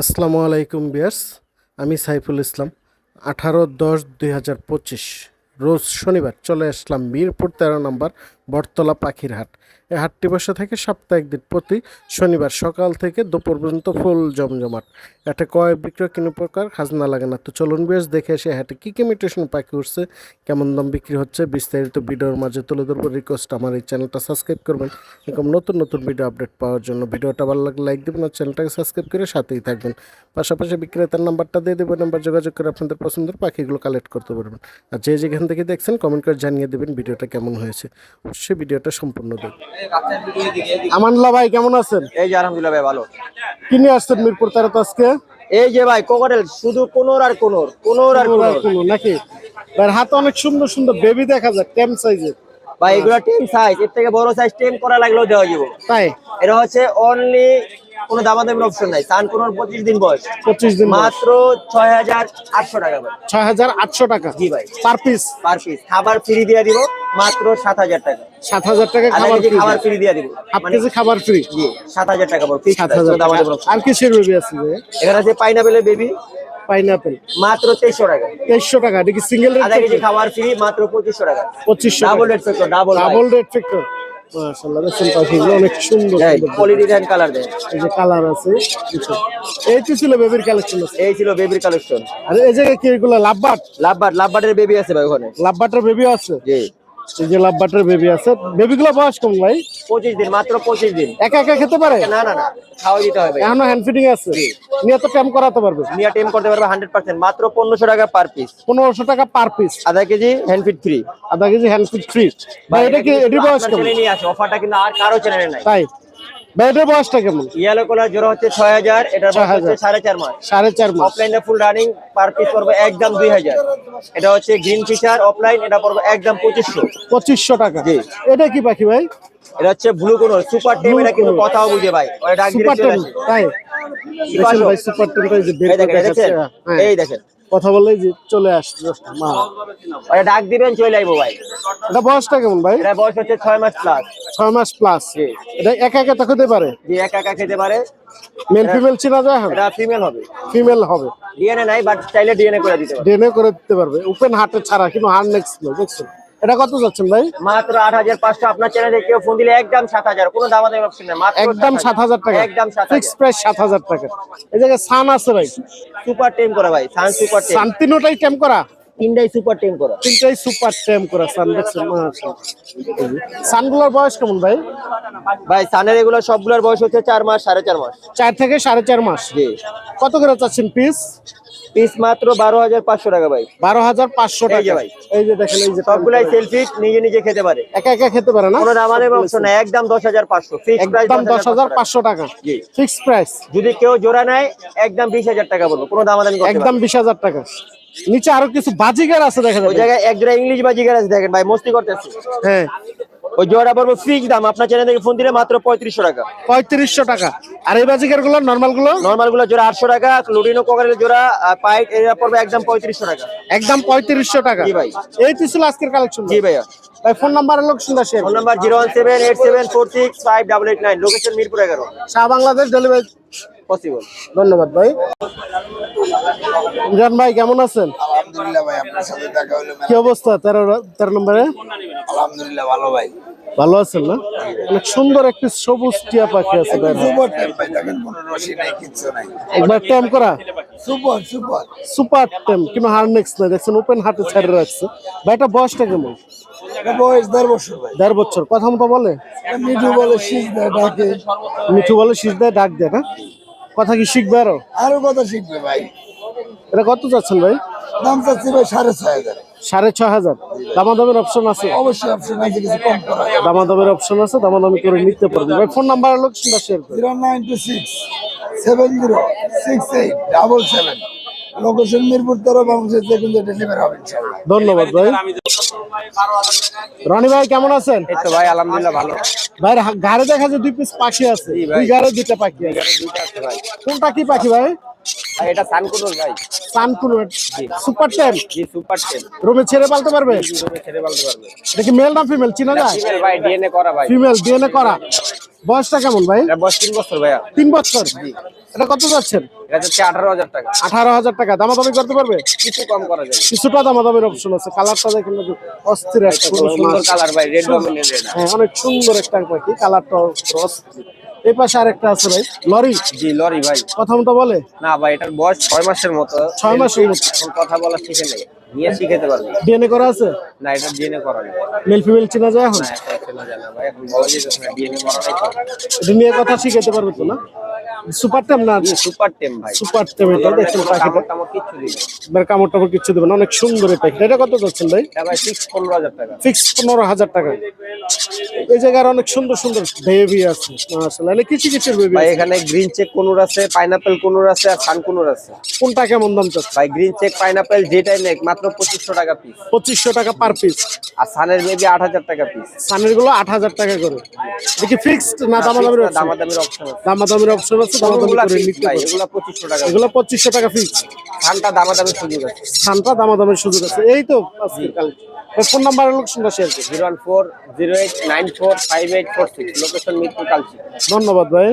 আসসালামু আলাইকুম বিয়ার্স, আমি সাইফুল ইসলাম। আঠারো দশ দুই হাজার পঁচিশ, রোজ শনিবার চলে আসলাম মিরপুর তেরো নম্বর বটতলা পাখির হাট। এই হাটটি বসে থাকে সপ্তাহে একদিন প্রতি শনিবার সকাল থেকে দুপুর পর্যন্ত ফুল জমজমাট। এটা কয় বিক্রয় কোনো প্রকার খাজনা লাগে না। তো চলুন বেশ দেখে এসে হাটে কী কী মিউটেশন পাখি উঠছে, কেমন দাম বিক্রি হচ্ছে, বিস্তারিত ভিডিওর মাঝে তুলে ধরবো রিকোয়েস্ট আমার এই চ্যানেলটা সাবস্ক্রাইব করবেন। এরকম নতুন নতুন ভিডিও আপডেট পাওয়ার জন্য ভিডিওটা ভালো লাগলে লাইক দেবেন আর চ্যানেলটাকে সাবস্ক্রাইব করে সাথেই থাকবেন। পাশাপাশি বিক্রেতার নাম্বারটা দিয়ে দেবেন, নাম্বার যোগাযোগ করে আপনাদের পছন্দের পাখিগুলো কালেক্ট করতে পারবেন। আর যে যেখান থেকে দেখছেন কমেন্ট করে জানিয়ে দেবেন ভিডিওটা কেমন হয়েছে। অবশ্যই ভিডিওটা সম্পূর্ণ দেখুন। আমানুল্লাহ ভাই কেমন আছেন? এই যে আলহামদুলিল্লাহ ভাই ভালো। কিনে আসছেন মিরপুর তার তো আজকে? এই যে ভাই কোকরেল শুধু কোনোর আর কোনোর কোনোর আর কোনোর কোনো নাকি? ভাই হাতে অনেক সুন্দর সুন্দর বেবি দেখা যায় টেম সাইজের ভাই এগুলো টেম সাইজ এর থেকে বড় সাইজ টেম করা লাগলেও দেওয়া যাবে। তাই? এটা হচ্ছে অনলি কোনো দামাদামির অপশন নাই। সান কোনোর পঁচিশ দিন বয়স। পঁচিশ দিন মাত্র ছয় হাজার আটশো টাকা ভাই ছয় হাজার আটশো টাকা? জি ভাই। পার পিস পার পিস খাবার ফ্রি দিয়ে দিব মাত্র সাত হাজার টাকা সাত হাজার টাকা খাবার ফ্রি খাবার ফ্রি দিয়ে দিব হাফ মানে কেজি খাবার ফ্রি জি সাত হাজার টাকা। পড়বে সাত হাজার আর কিসের বেবি আছে যে? এখানে আছে পাইনাপেলের বেবি পাইনাপেল মাত্র তেইশশো টাকা। তেইশশো টাকা এটা কি সিঙ্গেল রেট খাবার ফ্রি মাত্র পঁচিশশো টাকা। পঁচিশশো double rate factor double double rate factor মাশাআল্লাহ দেখছেন পাখিগুলো অনেক সুন্দর সুন্দর। কোয়ালিটি দেন কালার দেন। এই যে কালার আছে। এই তো ছিল বেবির কালেকশন এই ছিল বেবির কালেকশন আর এই জায়গায় কি এগুলো লাভবাট লাভবাট লাভবাটের বেবি আছে ভাই ওখানে। লাভবাটের বেবি আছে? জি। এই যে লাভবাটের বেবি আছে বেবিগুলো বয়স কম ভাই। পঁচিশ দিন মাত্র পঁচিশ দিন। একা একা খেতে পারে? না না না খাওয়া দিতে হবে। এখনও হ্যান্ড ফিডিং আছে? নিয়ে তো ট্যাম করাতে পারবে। নিয়ে টেম করতে পারবে হান্ড্রেড পার্সেন্ট মাত্র পনেরোশো টাকা পার পিস পনেরোশো টাকা পার পিস আধা কেজি হ্যান্ড ফিড ফ্রি আধা কেজি হ্যান্ড ফিড ফ্রি ভাই এটা কি এটির বয়স কম? নিয়ে আসে অফারটা কিন্তু আর কারও চ্যানেলে নাই। তাই? এটার বয়সটা কেমন? ইয়েলো কলার জোড়া হচ্ছে ছয় হাজার এটার বয়স 6,000 হচ্ছে সাড়ে চার মাস। সাড়ে চার মাস। অফলাইনে ফুল রানিং পার পিস পড়বে একদম দুই হাজার। এটা হচ্ছে গ্রিন ফিচার অফলাইন এটা পড়বে একদম পঁচিশশো। পঁচিশশো টাকা। জি। এটা কি পাখি ভাই? এটা হচ্ছে ব্লু কোন সুপার টেম এটা কিন্তু কথাও বুঝে ভাই। ওটা ডাক দিলে সুপার চলে আসে। তাই? দেখছেন ভাই সুপার যে এই দেখেন হ্যাঁ। এই দেখেন। কথা বললেই যে চলে আসছে মা। ভাই ডাক দিবেন চলে আইবো ভাই। এটা বয়সটা কেমন ভাই? এটা বয়স হচ্ছে 6 মাস প্লাস 6 মাস প্লাস। এটা একা একা তো খেতে পারে? জি একা একা খেতে পারে। মেল ফিমেল চেনা যায় হবে? এটা ফিমেল হবে। ফিমেল হবে। ডিএনএ নাই বাট চাইলে ডিএনএ করে দিতে পারবে। ডিএনএ করে দিতে পারবে। ওপেন হার্টে ছাড়া কিন্তু হার্ট নেক্সট নো দেখছেন এটা কত যাচ্ছেন ভাই? মাত্র আট হাজার পাঁচশো। আপনার চ্যানেলে কেউ ফোন দিলে একদম সাত হাজার। কোনো দাম দামি অপশন নেই একদম সাত হাজার। টাকা। একদম ফিক্স প্রাইস সাত হাজার টাকা। এই জায়গায় সান আছে ভাই। সুপার টেম করা ভাই সান সুপার টেম শান্তিনোটাই টেম করা? তিনটাই সুপার টেম করা। তিনটাই সুপার টেম করা সান দেখছেন? সানগুলোর বয়স কেমন ভাই? ভাই সানের এগুলো সবগুলোর বয়স হচ্ছে চার মাস সাড়ে চার মাস। চার থেকে সাড়ে চার মাস। কত করে চাচ্ছেন পিস পিস মাত্র বারো হাজার পাঁচশো টাকা ভাই। বারো হাজার পাঁচশো টাকা। ভাই। এই যে দেখেন এই যে সবগুলাই সেলফি নিজে নিজে খেতে পারে। একা একা খেতে পারে না? কোনো দাম দামি অপশন নাই একদম দশ হাজার পাঁচশো ফিক্স প্রাইস একদম দশ হাজার পাঁচশো টাকা। ফিক্স প্রাইস যদি কেউ জোড়া নেয় একদম বিশ হাজার টাকা পড়বে কোনো দাম দামি একদম বিশ হাজার টাকা। নিচে আরও কিছু বাজিগার আছে দেখা ওই জায়গায় এক জোড়া ইংলিশ বা জিগার আছে দেখেন ভাই মস্তি করতেছে। হ্যাঁ। ওই জোড়া পড়ব ফিক্স দাম। আপনার চ্যানেল থেকে ফোন দিলে মাত্র পঁয়ত্রিশশো টাকা। পঁয়ত্রিশশো টাকা। আর এই বাজিকারগুলো নর্মালগুলো? নর্মালগুলো জোড়া আটশো টাকা লুডিনো কোকারের জোড়া পাইট এরা পড়বে একদম পঁয়ত্রিশশো টাকা। একদম পঁয়ত্রিশশো টাকা। জি ভাই। এই তো ছিল আজকের কালেকশন জি ভাইয়া। ভাই ফোন নাম্বার লোকেশনটা share phone number zero one seven eight seven four six five double eight nine location Mirpur এগারো। শাহ বাংলাদেশ ডেলিভারি পসিবল ধন্যবাদ ভাই। জান ভাই কেমন আছেন? আলহামদুলিল্লাহ ভাই আপনার সাথে দেখা হলো কি অবস্থা? তেরো তেরো নম্বরে? আলহামদুলিল্লাহ ভালো ভাই। ভালো আছেন না? অনেক সুন্দর একটি সবুজ টিয়া পাখি আছে একবার টেম করা? Super super. সুপার টেম কিন্তু না দেখছেন ওপেন ছেড়ে রাখছে। বয়সটা কেমন? বয়স দেড় বছর দেড় বছর। কথা মতো বলে? মিঠু বলে শীষ দেয় ডাকে। মিঠু বলে শীষ দেয় ডাক দেয় না? কথা কি শিখবে আরও? আরও কথা শিখবে ভাই। এটা কত চাচ্ছেন ভাই? দাম চাচ্ছি ভাই সাড়ে ছয় হাজার। সাড়ে ছ হাজার। দামাদামের অপশন আছে? অবশ্যই অপশন আছে কিছু কম করা দামাদামের অপশন আছে দামাদামি করে নিতে পারবেন ভাই ফোন নাম্বার লোকেশনটা শেয়ার করুন zero nine two six seven zero six eight double seven. Location Mirpur তেরো বাংলাদেশ দেখুন ডেলিভারি হবে ধন্যবাদ ভাই। রনি ভাই কেমন আছেন? এই তো ভাই আলহামদুলিল্লাহ ভালো। ভাই দেখা যায় দুই পিস পাখি আছে। দুই দুইটা পাখি আছে। ভাই। কোনটা কি পাখি ভাই? আর এটা সানকুনোর ভাই। Sun conure super ten? জি সুপার টেন। রুমে ছেড়ে পালতে পারবে? ছেড়ে বলতে পারবে। এটা কি মেল না ফিমেল চিনা যায়? ভাই ডিএনএ করা ভাই। ফিমেল ডিএনএ করা। বয়সটা কেমন ভাই? বয়স তিন বছর ভাইয়া। তিন বছর। এটা কত যাচ্ছেন? এটা আঠারো হাজার টাকা। আঠারো হাজার টাকা। দামাদামি করতে পারবে? কিছু কম করা যায় কিছুটা দামাদামির অপশন আছে। কালারটা দেখেন নাকি অস্থির একটা সুন্দর কালার ভাই রেড রেড হ্যাঁ অনেক সুন্দর একটা পাখি কালারটা অস্থির? এই পাশে আরেকটা আছে ভাই লরি। জি লরি ভাই। কথা মতো বলে? না ভাই এটার বয়স ছয় মাসের মতো। ছয় মাসের মতো। এখন কথা বলা শিখে নেই। নিয়ে শিখাতে পারবে? ডিএনএ করা আছে? না এটা ডিএনএ করা নেই মেল ফিমেল চেনা যায় এখন? না চেনা যায় না ভাই এখন বলা যেতেছে না ডিএনএ করা নাই এটা নিয়ে কথা শিখাতে পারবে তো না? সুপার টেম না? সুপার টেম ভাই। সুপার টেম এটা দেখছেন পাখিটা? কামড় টামড় কিচ্ছু দিবে না। এবার কামড় টামড় কিচ্ছু দেবে না অনেক সুন্দর এই পাখিটা। এটা কত যাচ্ছেন ভাই? এটা ভাই ফিক্স পনেরো হাজার টাকা। ফিক্স পনেরো হাজার টাকা। এই জায়গার অনেক সুন্দর সুন্দর বেবি আছে মাশাআল্লাহ। কিছু কিছু বেবি ভাই এখানে গ্রিন চেক কোনুর আছে পাইনাপেল কোনুর আছে আর সান কোনুর আছে। কোনটা কেমন দাম চাচ্ছে ভাই গ্রিন চেক পাইনাপেল যেটাই নেক মাত্র পঁচিশশো টাকা পিস পঁচিশশো টাকা পার পিস আর সানের বেবি আট হাজার টাকা পিস সানেরগুলো আট হাজার টাকা করে। দেখি ফিক্সড না দামাদামির অপশন দামাদামির অপশন আছে। দামাদামির অপশন আছে দামাদামি করে নিতে ভাই পারবে। এগুলা পঁচিশশো টাকা। এগুলো পঁচিশশো টাকা ফিক্স সানটা দামাদামির সুযোগ আছে। সানটা দামাদামির সুযোগ আছে। এই তো আজকের কালেকশন ফোন নাম্বার লোকেশনটা শেয়ার করুন zero one four zero eight nine four five eight four six. Location Mirpur Kalshi. ধন্যবাদ ভাই।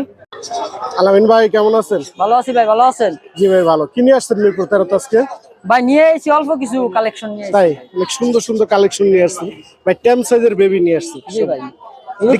আলামিন ভাই কেমন আছেন? ভালো আছি ভাই ভালো আছেন? জি ভাই ভালো। কি নিয়ে আসছেন মিরপুর তেরোতে আজকে? ভাই নিয়ে এসেছি অল্প কিছু কালেকশন নিয়ে তাই অনেক সুন্দর সুন্দর কালেকশন নিয়ে আসছি। ভাই টেম সাইজের বেবি নিয়ে আসছি। জি ভাই।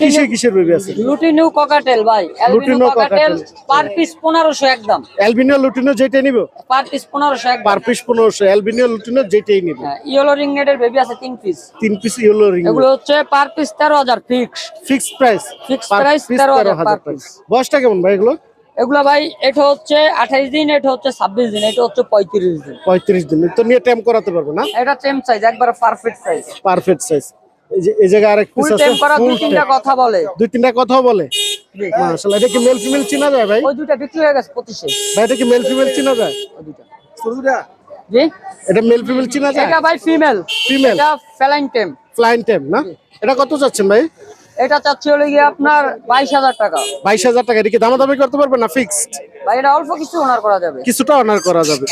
কিসের কিসের বেবি আছে? লুটিনিউ ককাটেল ভাই। লুটিনো ককাটেল পার পিস পনেরোশো একদম। অ্যালবিনিও লুটিনো যেটাই নিব। পার পিস পনেরোশো একদম। পার পিস পনেরোশো। অ্যালবিনিও লুটিনো যেটাই নিব। ইয়েলো রিং নেটের বেবি আছে তিন পিস তিন পিস ইয়েলো রিং এগুলো হচ্ছে পার পিস তেরো হাজার fix fix price Fixed price 13,000 per piece। বয়সটা কেমন ভাই এগুলো এগুলো ভাই এটা হচ্ছে আঠাইশ দিন এটা হচ্ছে ছাব্বিশ দিন এটা হচ্ছে পঁয়ত্রিশ দিন। পঁয়ত্রিশ দিন। তো নিয়ে টেম করাতে পারবে না? এটা টেম সাইজ একবার পারফেক্ট সাইজ পারফেক্ট সাইজ এই যে এই জায়গায় আরেক ফুল পিস আছে করা দুই তিনটা কথা বলে। দুই তিনটা কথাও বলে? জি। মাশাআল্লাহ এটা কি মেল ফিমেল চেনা যায় ভাই? ওই দুইটা বিক্রি হয়ে গেছে ভাই এটা কি মেল ফিমেল চেনা যায়? ওই দুইটা। জি? এটা মেল ফিমেল চেনা যায়? এটা ভাই ফিমেল ফিমেল এটা ফেলাইন টেম ফ্লাইন টেম না? এটা কত চাচ্ছেন ভাই? এটা চাচ্ছি হলে গিয়ে আপনার বাইশ হাজার টাকা। বাইশ হাজার টাকা এটা কি দামাদামি করতে পারবে না ফিক্সড ভাই এটা অল্প কিছু অনার করা যাবে। কিছুটা অনার করা যাবে।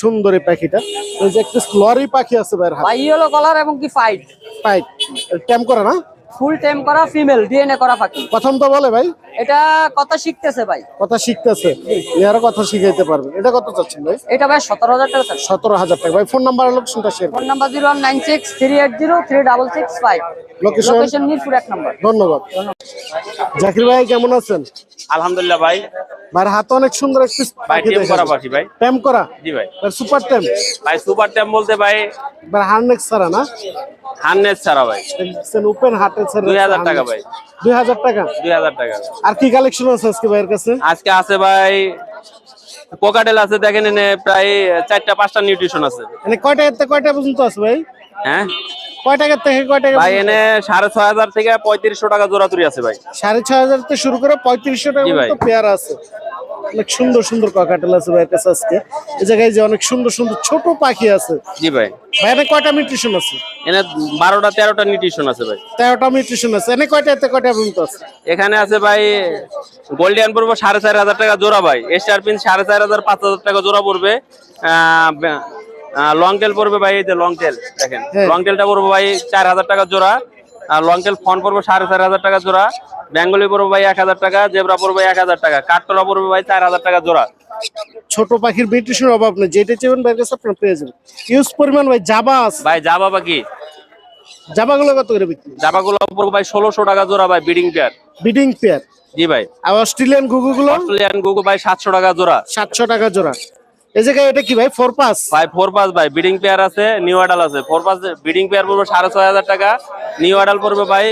সুন্দর এই পাখিটা। ওই যে একটা লরি পাখি আছে ভাইয়ের ভাই ইয়েলো কালার এবং কি ফাইট ফাইট টেম করা না? ফুল টেম করা ফিমেল ডিএনএ করা পাখি প্রথম তো বলে ভাই। এটা কথা শিখতেছে ভাই। কথা শিখতেছে। ইয়ারও কথা শিখাইতে পারবে। এটা কত চাচ্ছেন ভাই? এটা ভাই সতেরো হাজার টাকা চাচ্ছি। সতেরো হাজার টাকা। ভাই ফোন নাম্বার লোকেশনটা share phone number zero one nine six three eight zero three double six five location location Mirpur এক নম্বর ধন্যবাদ। জাকির ভাই কেমন আছেন? আলহামদুলিল্লাহ ভাই। ভাইয়ের হাতে অনেক সুন্দর একটি ভাই টেম করা পাখি ভাই। টেম করা? জি ভাই। সুপার টেম ভাই সুপার টেম বলতে ভাই ভাই হার্নেক্স ছাড়া না? হান্নেস ছাড়া ভাই। ওপেন হার্টে ছাড়া 2000 টাকা ভাই। দুই হাজার টাকা? দুই হাজার টাকা আর কি কালেকশন আছে আজকে ভাইয়ের কাছে? আজকে আছে ভাই কোকাটেল আছে দেখেন এনে প্রায় চারটা পাঁচটা নিউট্রিশন আছে। মানে কয় টাকা থেকে কয় পর্যন্ত আছে ভাই? হ্যাঁ? কয় টাকা থেকে কয় টাকা ভাই এনে সাড়ে ছয় হাজার থেকে পঁয়ত্রিশশো টাকা জোড়াতুরি আছে ভাই। সাড়ে ছয় হাজার থেকে শুরু করে পঁয়ত্রিশশো টাকা পেয়ার আছে। অনেক সুন্দর সুন্দর কাকাটেল আছে ভাইয়ের কাছে আজকে। এই জায়গায় যে অনেক সুন্দর সুন্দর ছোট পাখি আছে। জি ভাই। ভাই এনে কয়টা মিউট্রিশন আছে? এনে বারোটা তেরোটা নিউট্রিশন আছে ভাই। তেরোটা মিউট্রিশন আছে। এনে কয়টা এতে কয়টা পর্যন্ত আছে? এখানে আছে ভাই গোল্ডিয়ান পড়ব সাড়ে চার হাজার টাকা জোড়া ভাই। এস্টার পিন সাড়ে চার হাজার পাঁচ হাজার টাকা জোড়া পড়বে। লং টেল পড়বে ভাই এই যে লং টেল দেখেন। লং টেলটা পড়বে ভাই চার হাজার টাকা জোড়া। আর লং টেল ফোন পড়বে সাড়ে চার হাজার টাকা জোড়া। বেঙ্গলি পড়বে ভাই এক হাজার টাকা জেবরা পড়বে এক হাজার টাকা কাঠতলা পড়বে ভাই চার হাজার টাকা জোড়া। ছোট পাখির মিউট্রিশনের অভাব নেই যেটা চাইবেন ভাইয়ের কাছে আপনার পেয়ে যাবেন। ইউজ পরিমাণ ভাই জাবা আছে। ভাই বাবা কি? জাবাগুলো কত করে বিক্রি? জাবাগুলো পড়বে ভাই ষোলোশো টাকা জোড়া ভাই বিডিং পেয়ার বিডিং পেয়ার জি ভাই। আর অস্ট্রেলিয়ান গুগুগুলো অস্ট্রেলিয়ান গুগু ভাই সাতশো টাকা জোড়া। সাতশো টাকা জোড়া। এই জায়গায় এটা কি ভাই ফোর পাস ভাই ফোর পাস ভাই বিডিং পেয়ার আছে নিউ আডাল আছে। ফোর পাস বিডিং পেয়ার পড়বে সাড়ে ছয় হাজার টাকা নিউ আডাল পড়বে ভাই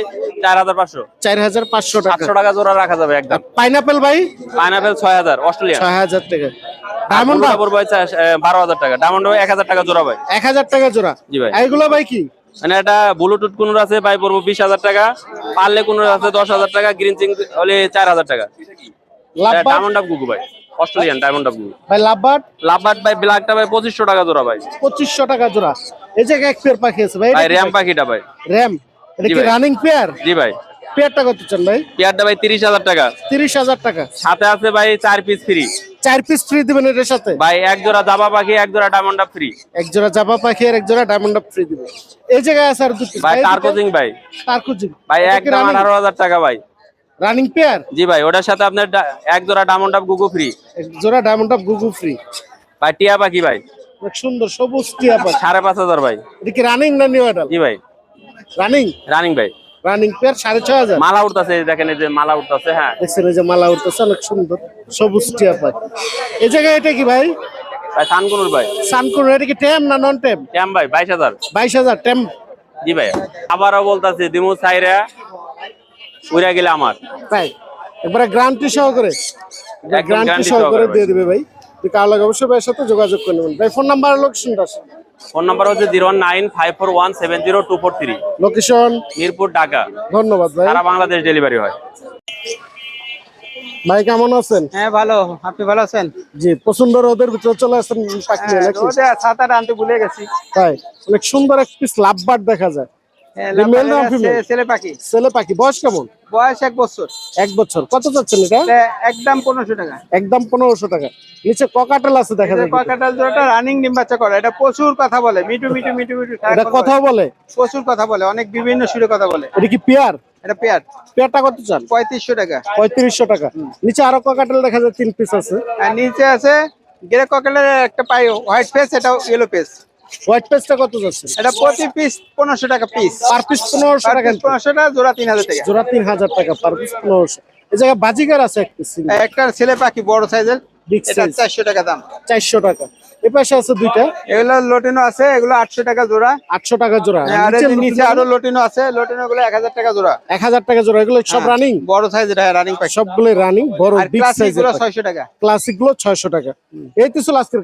চার হাজার পাঁচশো। চার হাজার পাঁচশো সাতশো টাকা জোড়া রাখা যাবে একদম। পাইনাপেল ভাই? পাইনাপেল ছয় হাজার অস্ট্রেলিয়া ছয় হাজার টাকা। ডায়মন্ড পড়বে বারো হাজার টাকা। ডায়মন্ড এক হাজার টাকা জোড়া ভাই। এক হাজার টাকা জোড়া। জি ভাই। এগুলো ভাই কি? মানে এটা ব্লুটুথ কুনুর আছে ভাই পড়ব বিশ হাজার টাকা। পার্লে কুনুর আছে দশ হাজার টাকা। গ্রিন চিং হলে চার হাজার টাকা। লাভবার্ড? ডায়মন্ড অফ গুগু ভাই। অস্ট্রেলিয়ান ডায়মন্ড অফ গুগু। ভাই লাভবার্ড? লাভবার্ড ভাই ব্ল্যাকটা ভাই পঁচিশশো টাকা জোড়া ভাই। পঁচিশশো টাকা জোড়া। এই জায়গায় এক পেয়ার পাখি আছে ভাই র্যাম পাখিটা ভাই। র্যাম। এটা কি রানিং পেয়ার জি ভাই। পেয়ারটা কত চান ভাই? পেয়ারটা ভাই তিরিশ হাজার টাকা। তিরিশ হাজার টাকা। সাথে আছে ভাই চার পিস ফ্রি চার পিস ফ্রি দিবেন এটার সাথে? ভাই এক জোড়া জাবা পাখি এক জোড়া ডায়মন্ড ফ্রি এক জোড়া জাবা পাখি আর এক জোড়া ডায়মন্ড ফ্রি দিবেন। এই জায়গায় আছে আর দুটো। ভাই টার্কোজিং ভাই। ভাই একদম আঠারো হাজার টাকা ভাই। রানিং পেয়ার জি ভাই ওটার সাথে আপনার এক জোড়া ডায়মন্ড আপ গুগু ফ্রি জোড়া ডায়মন্ড গুগু ফ্রি ভাই টিয়া পাখি ভাই। অনেক সুন্দর সবুজ টিয়া পাখি। সাড়ে পাঁচ হাজার ভাই। এটা কি রানিং না নিউ অ্যাডাল জি ভাই। রানিং রানিং ভাই। রানিং পেয়ার সাড়ে ছয় হাজার। মালা উঠতেছে দেখেন এই যে মালা উঠতেছে হ্যাঁ। দেখছেন এই যে মালা উঠতেছে অনেক সুন্দর। সবুজ টিয়া পাখি এই জায়গায় এটা কি ভাই? ভাই সানকুনুর ভাই। সানকুন এটা কি টেম না নন টেম ট্যাম ভাই বাইশ হাজার। বাইশ হাজার টেম জি ভাই। আবারও বলতেছি দিমু সাইরা উড়া গেলে আমার। তাই? একবারে গ্রান্টি সহকারে। একদম গ্রান্টি সহকারে সহকারে দিয়ে দিবে ভাই। কার লাগে অবশ্যই ভাইয়ের সাথে যোগাযোগ করে নেবেন। ভাই ফোন নাম্বার লোকেশনটা ফোন নাম্বার হচ্ছে zero nine five four one seven zero two four three. Location? Mirpur Dhaka. ধন্যবাদ ভাই। সারা বাংলাদেশ ডেলিভারি হয়। ভাই কেমন আছেন? হ্যাঁ ভালো। আপনি ভালো আছেন? জি প্রচণ্ড রোদের ভিতরে চলে আসছেন রোদে ছাতাটা আনতে ভুলে গেছি। তাই অনেক সুন্দর এক পিস লাভবার দেখা যায়। হ্যাঁ, না ছেলে পাখি। ছেলে পাখি। বয়স কেমন? বয়স এক বছর। এক বছর। কত চাচ্ছেন এটা? এটা একদম পনেরোশো টাকা। একদম পনেরোশো টাকা। নিচে ককাটেল আছে দেখা যায় কাকাটাল রানিং ডিম বাচ্চা করে। এটা প্রচুর কথা বলে। মিটু মিটু মিটু মিটু এটা কথা বলে। প্রচুর কথা বলে। অনেক বিভিন্ন সুরে কথা বলে। এটা কি পেয়ার? এটা পেয়ার। পেয়ারটা কত চান? পঁয়ত্রিশশো টাকা। পঁয়ত্রিশশো টাকা। নিচে আরও ককাটেল দেখা যায় তিন পিস আছে। আর নিচে আছে গ্রে ককেলের একটা পাই হোয়াইট পেস এটা ইয়েলো পেস হোয়াইট পেসটা কত যাচ্ছে? এটা প্রতি পিস পনেরোশো টাকা পিস পার পিস পনেরোশো টাকা পনেরোশো টাকা জোড়া তিন হাজার টাকা। জোড়া তিন হাজার টাকা পার পিস এই আছে এক পিস একটা ছেলে পাখি বড় সাইজের এটা টাকা দাম। চারশো টাকা। এ পাশে আছে দুইটা। এগুলো লোটিনো আছে এগুলো আটশো টাকা জোড়া। আটশো টাকা জোড়া। আর এই যে নিচে আরও লোটিনো আছে লোটিনো গুলো টাকা জোড়া। এক হাজার টাকা জোড়া এগুলো সব হ্যাঁ, রানিং বড় সাইজ এটা রানিং পাখি। সবগুলো রানিং বড় আর বিগ সাইজের টাকা। ক্লাসিকগুলো ছয়শো টাকা। এই তো ছিল আজকের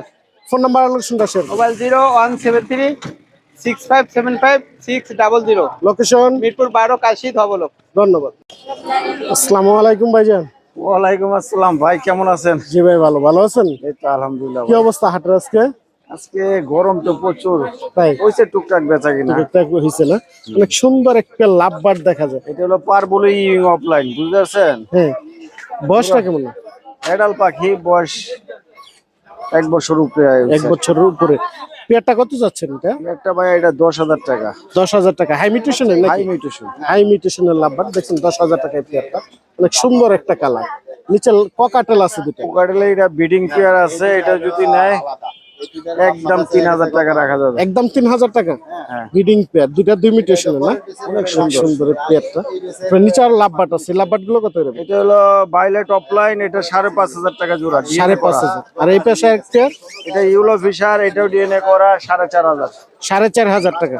আছে। ফোন নাম্বার লোকেশনটা share mobile zero one seven three six five seven five six double zero. Location Mirpur বারো কাশি ধবলক। ধন্যবাদ। আসসালামু আলাইকুম ভাইজান। ওয়ালাইকুম আসসালাম। ভাই কেমন আছেন? জি ভাই ভালো। ভালো আছেন? এই তো আলহামদুলিল্লাহ কি অবস্থা হাটের আজকে? আজকে গরম তো প্রচুর। তাই? হয়েছে টুকটাক বেচা কিনা। ঠিকঠাক হয়েছে না? অনেক সুন্দর একটা লাভ বার দেখা যায়। এটা হলো পার বলে ইউং অফলাইন বুঝতে পারছেন? হ্যাঁ। বয়সটা কেমন? এডাল পাখি বয়স এক বছর উপরে এক। বছরের উপরে। পেয়ারটা কত যাচ্ছেন এটা? একটা ভাই এটা দশ হাজার টাকা। দশ হাজার টাকা। হাই মিউটেশনের হাই মিউটেশন হাই মিউটেশনের লাভবার দেখছেন দশ হাজার টাকায় পেয়ারটা। অনেক সুন্দর একটা কালার নিচে ককাটেল আছে দুটো। ককাটেল এটা বিডিং পেয়ার আছে এটা যদি নেয় একদম তিন হাজার টাকা রাখা যাবে। একদম তিন হাজার টাকা। হ্যাঁ। ব্রিডিং পেয়ার দুইটা দুই মিউটেশনের না? অনেক সুন্দর। পেয়ারটা নিচে আর লাভবাট আছে। লাভবাটগুলো কত এরকম? এটা হলো বাইলেট অফলাইন এটা সাড়ে পাঁচ হাজার টাকা জোড়া। সাড়ে পাঁচ হাজার। আর এই পেশা এক পেয়ার এটা ইউলো ফিশার এটাও ডিএনএ করা সাড়ে চার হাজার। সাড়ে চার হাজার টাকা।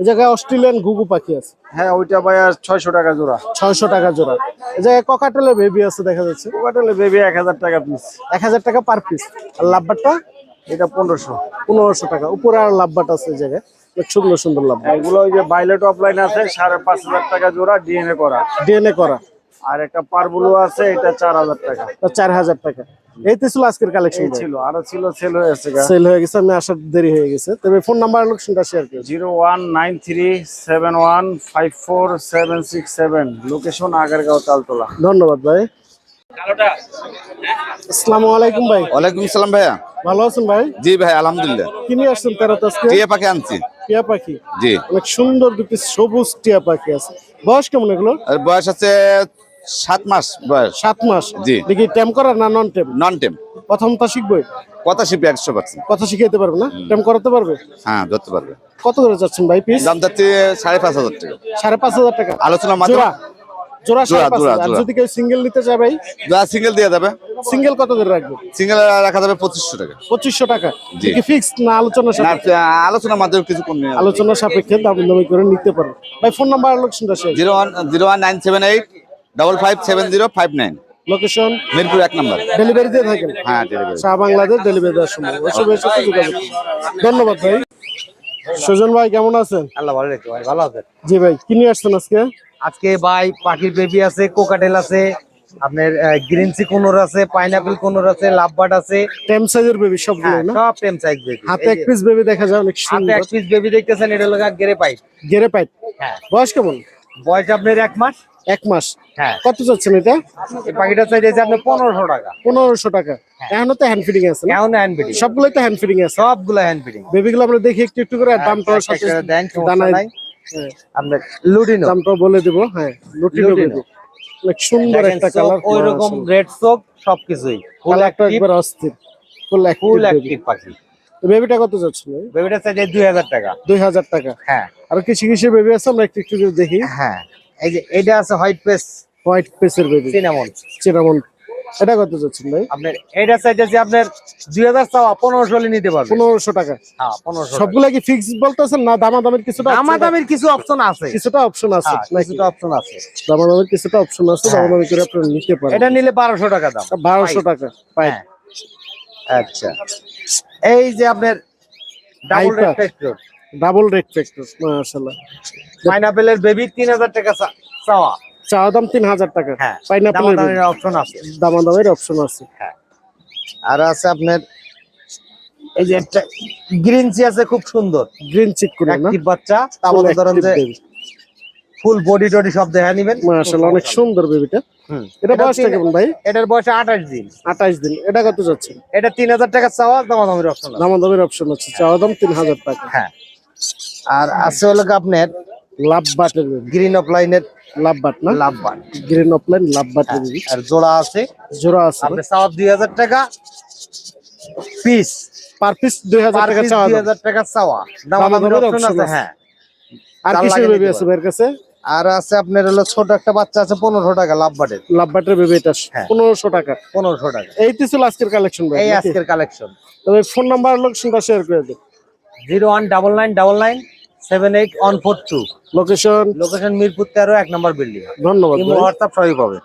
এই জায়গায় অস্ট্রেলিয়ান ঘুঘু পাখি আছে। হ্যাঁ ওইটা ভাই আর ছয়শো টাকা জোড়া। ছয়শো টাকা জোড়া। এই জায়গায় ককাটেলের বেবি আছে দেখা যাচ্ছে। পোকাটেলে বেবি এক হাজার টাকা পিস এক হাজার টাকা পার পিস আর লাভবাটটা এটা পনেরোশো। পনেরোশো টাকা। উপরে আর লাভবাট আছে এই জায়গায়। সুন্দর সুন্দর লাভবাট এগুলো ওই যে বাইলেট অফলাইন আছে সাড়ে পাঁচ হাজার টাকা জোড়া ডিএনএ করা। ডিএনএ করা। আর একটা পারবুলো আছে এটা চার হাজার টাকা। চার হাজার টাকা। এই তো ছিল আজকের কালেকশন ছিল আরও ছিল সেল হয়েছে সেল হয়ে গেছে আমি আসার দেরি হয়ে গেছে। তবে ফোন নাম্বার লোকেশনটা শেয়ার করি। Zero one nine three seven one five four seven six seven. Location Agargaon Taltola ধন্যবাদ ভাই। আসসালামু আলাইকুম ভাই। ওয়ালাইকুম সালাম ভাইয়া। ভালো আছেন ভাই? জি ভাই আলহামদুলিল্লাহ। কি নিয়ে আসছেন তেরো আজকে? টিয়া পাখি আনছি। টিয়া পাখি? জি। অনেক সুন্দর দুটি সবুজ টিয়া পাখি আছে। বয়স কেমন এগুলো? আর বয়স আছে সাত মাস বয়স। সাত মাস? জি। দেখি টেম করা না নন টেম নন টেম প্রথম তা শিখবে কথা শিখবে একশো পার্সেন্ট। কথা শিখাইতে পারবে না? টেম করাতে পারবে? হ্যাঁ ধরতে পারবে। কত করে যাচ্ছেন ভাই পিস দাম যাচ্ছে সাড়ে পাঁচ হাজার টাকা। সাড়ে পাঁচ হাজার টাকা। আলোচনার মাধ্যমে জোড়া। যদি কেউ সিঙ্গেল নিতে চায় ভাই যা সিঙ্গেল দিয়ে যাবে সিঙ্গেল কত করে রাখবে? সিঙ্গেল রাখা যাবে পঁচিশশো টাকা। পঁচিশশো টাকা। জি। কি ফিক্স না আলোচনা আলোচনার মাধ্যমে কিছু কম নেই আলোচনা সাপেক্ষে দাম দামি করে নিতে পারো। ভাই ফোন নাম্বার লোকেশনটা share zero one zero one nine seven eight double five seven zero five nine location Mirpur এক নম্বর। ডেলিভারি দিয়ে থাকেন? হ্যাঁ ডেলিভারি শাহ বাংলাদেশ ডেলিভারি দেওয়ার সময়। ওসব এর যোগাযোগ। ধন্যবাদ ভাই। সুজন ভাই কেমন আছেন? আল্লাহ ভালো ভাই ভালো আছে জি ভাই কি নিয়ে আসছেন আজকে? আজকে ভাই পাখির বেবি আছে কোকাটেল আছে আপনার গ্রিন সি কোনোর আছে পাইনাপেল কোনোর আছে লাভবার্ড আছে। টেম সাইজের বেবি সবগুলো হ্যাঁ, না? সব টেম সাইজ বেবি হাতে এক পিস বেবি দেখা যায় অনেক হাতে এক পিস বেবি দেখতেছেন এটা লগা গেরে পাই গেরে পাইট হ্যাঁ। বয়স কেমন? বয়স আপনার এক মাস। এক মাস। হ্যাঁ। কত যাচ্ছেন এটা? এই পাখিটা চাইছে আপনার পনেরোশো টাকা। পনেরোশো টাকা। এখনও তো হ্যান্ড ফিডিং আছে না? কেমন হ্যান্ড ফিডিং সবগুলোই তো হ্যান্ড ফিডিং আছে। সবগুলো হ্যান্ড ফিডিং বেবিগুলো আমরা দেখি একটু একটু করে আর দামটাও সাথে দেন সমস্যা হ্যাঁ, লুডিনো দামটাও বলে দেবো হ্যাঁ লুটিনো লুটিনো। অনেক সুন্দর একটা কালার ওই রকম রেড চোখ সবকিছুই। ফুল অ্যাক্টিভ একবার অস্থির। ফুল ফুল অ্যাক্টিভ পাখি। বেবিটা কত যাচ্ছে ভাই? বেবিটা চাই দুই হাজার টাকা। দুই হাজার টাকা। হ্যাঁ। আর কিছু কিছু বেবি আছে আমরা একটু একটু দেখি। হ্যাঁ। এই যে এটা আছে হোয়াইট পেস হোয়াইট পেসের বেবি সিনামন চিরামন এটা কত যাচ্ছেন ভাই? আপনার এটা চাইতেছি আপনার দুই হাজার চাওয়া পনেরোশো নিতে পারবেন পনেরোশো টাকা। হ্যাঁ পনেরোশো সবগুলা কি ফিক্স বলতেছেন না দামাদামের কিছুটা option দামের কিছু অপশন আছে। কিছুটা অপশন আছে। হ্যাঁ, কিছুটা অপশন আছে। দামাদামের কিছুটা অপশন আছে হ্যাঁ। দামাদামি করে আপনারা নিতে পারেন। এটা নিলে বারোশো টাকা দাম। বারোশো টাকা পাই হ্যাঁ। আচ্ছা। এই যে আপনার double. Red double red factor মাশাআল্লাহ। পাইনাপেলের বেবি তিন হাজার টাকা চা- চাওয়া। চাওয়া দাম তিন হাজার টাকা। হ্যাঁ পাইনাপেলের অপশন আছে। দামাদামের অপশন আছে। হ্যাঁ। আর আছে আপনার এই যে একটা গ্রিন চি আছে খুব সুন্দর। গ্রিন চিক করে না? বাচ্চা তারপর ধরেন যে ফুল বডি টডি সব দেখা নিবেন। মাশাআল্লাহ অনেক সুন্দর বেবিটা। এটা বয়সটা তিন- কেমন ভাই? এটার বয়স আঠাশ দিন। আঠাশ দিন। এটা কত যাচ্ছে? এটা তিন হাজার টাকা চাওয়া দামাদামির অপশন আছে। দামাদামের অপশন আছে। চাওয়া দাম তিন হাজার টাকা। হ্যাঁ। আর আছে হলো আপনার লাভ বাটের গ্রিন অফ লাইনের লাভ বাট না লাভ গ্রিন অফলাইন লাভ বাটের আর জোড়া আছে। জোড়া আছে আপনি চাওয়া দুই হাজার টাকা পিস পার পিস দুই হাজার টাকা চাওয়া। দুই হাজার টাকা চাওয়া। দামাদামির দামাদামির অপশন আছে আছে। হ্যাঁ। আর কিসের বেবি আছে বের কাছে? আর আছে আপনার হলো ছোট একটা বাচ্চা আছে পনেরোশো টাকা লাভ বাটের লাভ বাটের বেবি এটা হ্যাঁ। পনেরোশো টাকা। পনেরোশো টাকা। এই তো ছিল আজকের কালেকশন এই আজকের কালেকশন তবে ফোন নাম্বার লোকেশনটা শেয়ার করে দিন। Zero one double nine double nine seven eight one four two location location Mirpur তেরো এক নম্বর বিল্ডিং ধন্যবাদ। হোয়াটসঅ্যাপ সবই পাবে।